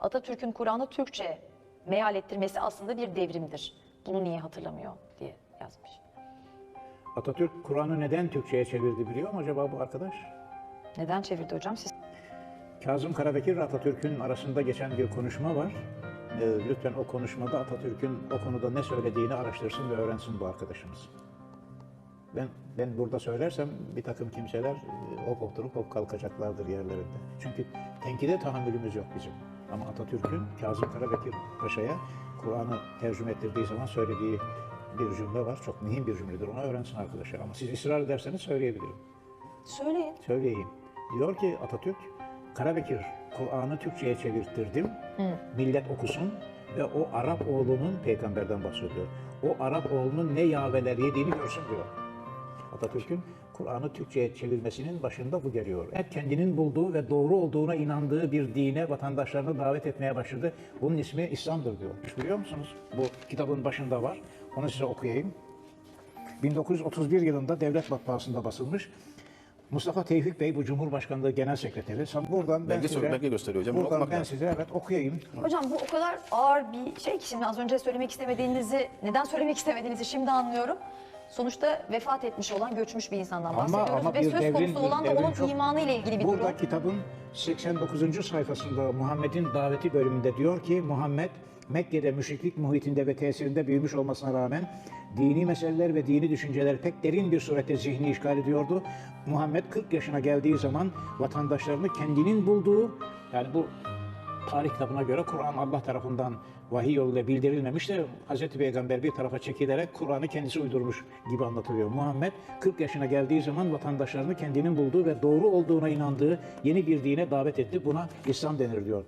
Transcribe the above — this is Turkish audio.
Atatürk'ün Kur'an'ı Türkçe meal ettirmesi aslında bir devrimdir. Bunu niye hatırlamıyor diye yazmış. Atatürk Kur'an'ı neden Türkçe'ye çevirdi biliyor mu acaba bu arkadaş? Neden çevirdi hocam? Siz Kazım Karabekir Atatürk'ün arasında geçen bir konuşma var. Ee, lütfen o konuşmada Atatürk'ün o konuda ne söylediğini araştırsın ve öğrensin bu arkadaşımız. Ben ben burada söylersem bir takım kimseler e, hop oturup hop kalkacaklardır yerlerinde. Çünkü tenkide tahammülümüz yok bizim. Ama Atatürk'ün Kazım Karabekir Paşa'ya Kur'an'ı tercüme ettirdiği zaman söylediği bir cümle var. Çok mühim bir cümledir. Onu öğrensin arkadaşlar. Ama siz ısrar ederseniz söyleyebilirim. söyleyin. Söyleyeyim. Diyor ki Atatürk, Karabekir Kur'an'ı Türkçe'ye çevirttirdim. Millet okusun ve o Arap oğlunun peygamberden bahsediyor. O Arap oğlunun ne yaveler yediğini görsün diyor. Atatürk'ün Kur'an'ı Türkçe'ye çevirmesinin başında bu geliyor. Hep kendinin bulduğu ve doğru olduğuna inandığı bir dine vatandaşlarını davet etmeye başladı. Bunun ismi İslam'dır diyor. Biliyor musunuz? Bu kitabın başında var. Onu size okuyayım. 1931 yılında Devlet Matbaası'nda basılmış. Mustafa Tevfik Bey bu Cumhurbaşkanlığı Genel Sekreteri. Buradan ben Belge- size, belge gösteriyor hocam. Buradan okumak ben lazım. size evet okuyayım. Hocam bu o kadar ağır bir şey ki şimdi az önce söylemek istemediğinizi, neden söylemek istemediğinizi şimdi anlıyorum. Sonuçta vefat etmiş olan göçmüş bir insandan bahsediyoruz ve söz konusu olan da onun çok- imanı ile ilgili bir Burada durum. kitabın 89. sayfasında Muhammed'in daveti bölümünde diyor ki Muhammed Mekke'de müşriklik muhitinde ve tesirinde büyümüş olmasına rağmen dini meseleler ve dini düşünceler pek derin bir surette zihni işgal ediyordu. Muhammed 40 yaşına geldiği zaman vatandaşlarını kendinin bulduğu yani bu tarih kitabına göre Kur'an Allah tarafından vahiy yoluyla bildirilmemiş de Hz. Peygamber bir tarafa çekilerek Kur'an'ı kendisi uydurmuş gibi anlatılıyor. Muhammed 40 yaşına geldiği zaman vatandaşlarını kendinin bulduğu ve doğru olduğuna inandığı yeni bir dine davet etti. Buna İslam denir diyor.